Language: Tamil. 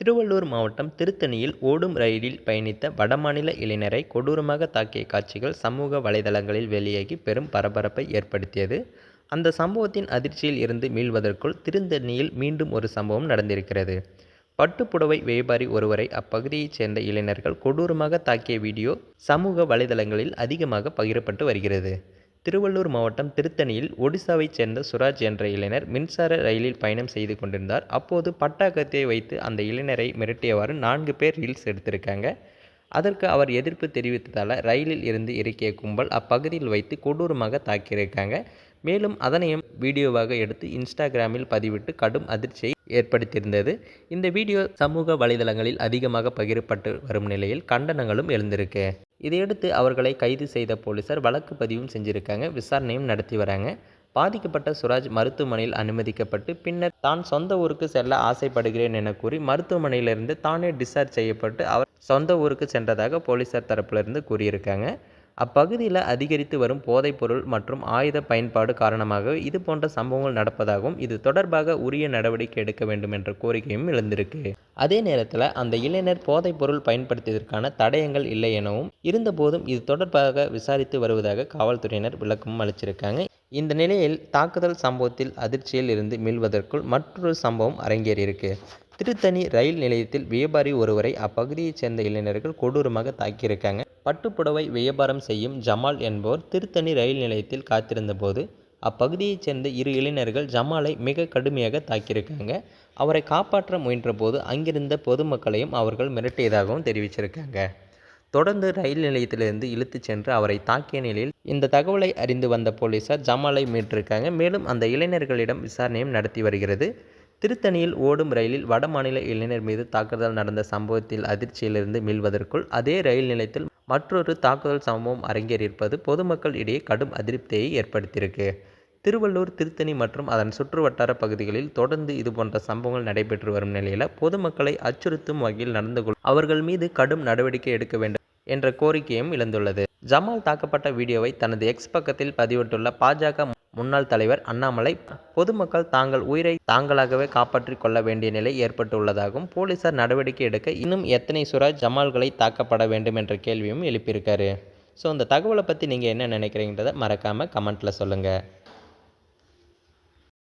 திருவள்ளூர் மாவட்டம் திருத்தணியில் ஓடும் ரயிலில் பயணித்த வடமாநில இளைஞரை கொடூரமாக தாக்கிய காட்சிகள் சமூக வலைதளங்களில் வெளியாகி பெரும் பரபரப்பை ஏற்படுத்தியது. அந்த சம்பவத்தின் அதிர்ச்சியில் இருந்து மீள்வதற்குள் திருத்தணியில் மீண்டும் ஒரு சம்பவம் நடந்திருக்கிறது. பட்டுப்புடவை வியாபாரி ஒருவரை அப்பகுதியைச் சேர்ந்த இளைஞர்கள் கொடூரமாக தாக்கிய வீடியோ சமூக வலைதளங்களில் அதிகமாக பகிரப்பட்டு வருகிறது. திருவள்ளூர் மாவட்டம் திருத்தணியில் ஒடிசாவைச் சேர்ந்த சுராஜ் என்ற இளைஞர் மின்சார ரயிலில் பயணம் செய்து கொண்டிருந்தார். அப்போது பட்டாக்கத்தை வைத்து அந்த இளைஞரை மிரட்டியவாறு நான்கு பேர் ரீல்ஸ் எடுத்திருக்காங்க. அதற்கு அவர் எதிர்ப்பு தெரிவித்ததால் ரயிலில் இருந்து இறக்கிய கும்பல் அப்பகுதியில் வைத்து கொடூரமாக தாக்கியிருக்காங்க. மேலும் அதனையும் வீடியோவாக எடுத்து இன்ஸ்டாகிராமில் பதிவிட்டு கடும் அதிர்ச்சியை ஏற்படுத்தியிருந்தது. இந்த வீடியோ சமூக வலைதளங்களில் அதிகமாக பகிரப்பட்டு வரும் நிலையில் கண்டனங்களும் எழுந்திருக்கு. இதையடுத்து அவர்களை கைது செய்த போலீசார் வழக்கு பதிவும் செஞ்சுருக்காங்க விசாரணையும் நடத்தி வராங்க. பாதிக்கப்பட்ட சுராஜ் மருத்துவமனையில் அனுமதிக்கப்பட்டு பின்னர் தான் சொந்த ஊருக்கு செல்ல ஆசைப்படுகிறேன் என கூறி மருத்துவமனையிலிருந்து தானே டிஸ்சார்ஜ் செய்யப்பட்டு அவர் சொந்த ஊருக்கு சென்றதாக போலீசார் தரப்பிலிருந்து கூறியிருக்காங்க. அப்பகுதியில் அதிகரித்து வரும் போதைப்பொருள் மற்றும் ஆயுத பயன்பாடு காரணமாக இது போன்ற சம்பவங்கள் நடப்பதாகவும் இது தொடர்பாக உரிய நடவடிக்கை எடுக்க வேண்டும் என்ற கோரிக்கையும் எழுந்திருக்கு. அதே நேரத்தில் அந்த இளைஞர் போதைப்பொருள் பயன்படுத்தியதற்கான தடயங்கள் இல்லை எனவும் இருந்தபோதும் இது தொடர்பாக விசாரித்து வருவதாக காவல்துறையினர் விளக்கமும் அளிச்சிருக்காங்க. இந்த நிலையில் தாக்குதல் சம்பவத்தில் அதிர்ச்சியில் இருந்து மீள்வதற்குள் மற்றொரு சம்பவம் அரங்கேறியிருக்கு. திருத்தணி ரயில் நிலையத்தில் வியாபாரி ஒருவரை அப்பகுதியைச் சேர்ந்த இளைஞர்கள் கொடூரமாக தாக்கியிருக்காங்க. பட்டுப்புடவை வியாபாரம் செய்யும் ஜமால் என்பவர் திருத்தணி ரயில் நிலையத்தில் காத்திருந்தபோது அப்பகுதியைச் சேர்ந்த இரு இளைஞர்கள் ஜமாலை மிக கடுமையாக தாக்கியிருக்காங்க. அவரை காப்பாற்ற முயன்றபோது அங்கிருந்த பொதுமக்களையும் அவர்கள் மிரட்டியதாகவும் தெரிவிச்சிருக்காங்க. தொடர்ந்து ரயில் நிலையத்திலிருந்து இழுத்துச் சென்று அவரை தாக்கிய நிலையில் இந்த தகவலை அறிந்து வந்த போலீசார் ஜமாலை மீட்டிருக்காங்க. மேலும் அந்த இளைஞர்களிடம் விசாரணையும் நடத்தி வருகிறது. திருத்தணியில் ஓடும் ரயிலில் வடமாநில இளைஞர் மீது தாக்குதல் நடந்த சம்பவத்தில் அதிர்ச்சியிலிருந்து மீள்வதற்குள் அதே ரயில் நிலையத்தில் மற்றொரு தாக்குதல் சம்பவம் அரங்கேறியிருப்பது பொதுமக்கள் இடையே கடும் அதிருப்தியை ஏற்படுத்தியிருக்கு. திருவள்ளூர் திருத்தணி மற்றும் அதன் சுற்றுவட்டார பகுதிகளில் தொடர்ந்து இதுபோன்ற சம்பவங்கள் நடைபெற்று வரும் நிலையில் பொதுமக்களை அச்சுறுத்தும் வகையில் நடந்து கொள் அவர்கள் மீது கடும் நடவடிக்கை எடுக்க வேண்டும் என்ற கோரிக்கையும் எழுந்துள்ளது ஜமால் தாக்கப்பட்ட வீடியோவை தனது எக்ஸ் பக்கத்தில் பதிவிட்டுள்ள பாஜக முன்னாள் தலைவர் அண்ணாமலை பொதுமக்கள் தாங்கள் உயிரை தாங்களாகவே காப்பாற்றிக் கொள்ள வேண்டிய நிலை ஏற்பட்டுள்ளதாகவும் போலீசார் நடவடிக்கை எடுக்க இன்னும் எத்தனை சுராஜ் ஜமால்களை தாக்கப்பட வேண்டும் என்ற கேள்வியும் எழுப்பியிருக்காரு. ஸோ இந்த தகவலை பற்றி நீங்கள் என்ன நினைக்கிறீங்கிறத மறக்காமல் கமெண்ட்டில் சொல்லுங்கள்